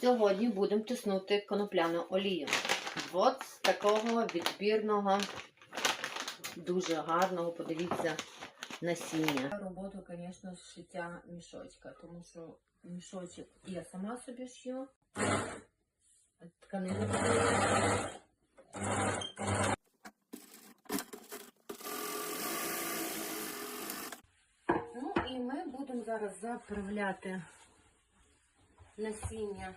Сьогодні будемо тиснути конопляну олію. От з такого відбірного, дуже гарного, подивіться, насіння. Роботу, звісно, з шиття мішочка, тому що мішочок я сама собі шью. Тканина. Ну і ми будемо зараз заправляти насіння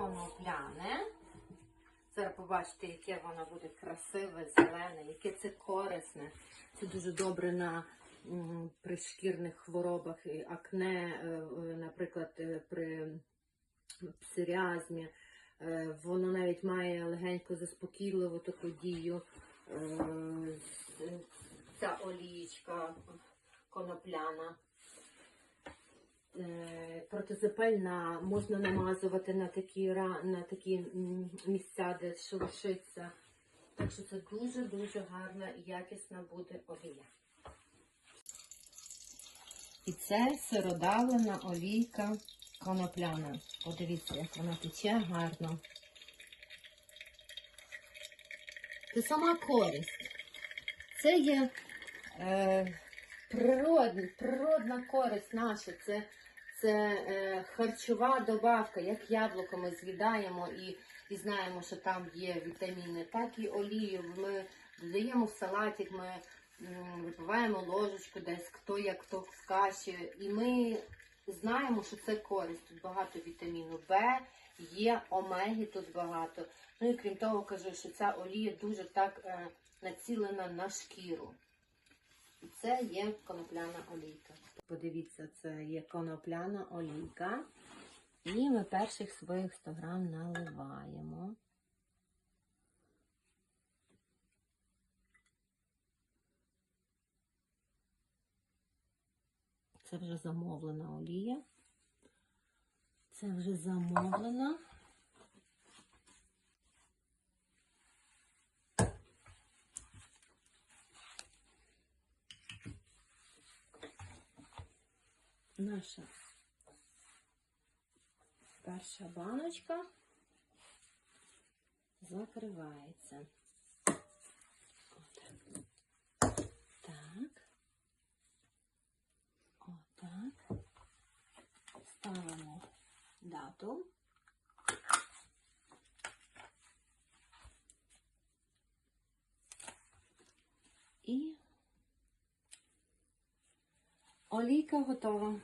конопляне. Зараз побачите, яке воно буде красиве, зелене, яке це корисне. Це дуже добре на при шкірних хворобах, і акне, е, е, наприклад, е, при псоріазмі. Воно навіть має легенько заспокійливу таку дію. Ця олієчка конопляна. Е, Протизапальна можна намазувати на такі, на такі місця, де шелушиться. Так що це дуже-дуже гарна і якісна буде олія. І це сиродавлена олійка конопляна. Подивіться, як вона тече гарно. Це сама користь. Це є е, природна, природна користь наша. Це, це е, харчова добавка, як яблуко ми з'їдаємо і, і знаємо, що там є вітаміни, так і олію. Ми додаємо в салатик, ми випиваємо ложечку десь, хто як хто в каші. І ми знаємо, що це користь. Тут багато вітаміну Б, є омеги тут багато. Ну і крім того, кажу, що ця олія дуже так е, націлена на шкіру. Це є конопляна олійка. Подивіться, це є конопляна олійка. І ми перших своїх 100 грам наливаємо. Це вже замовлена олія. Це вже замовлена. Наша перша баночка закривається. Отак. Так. Отак. Ставимо дату. І олійка готова.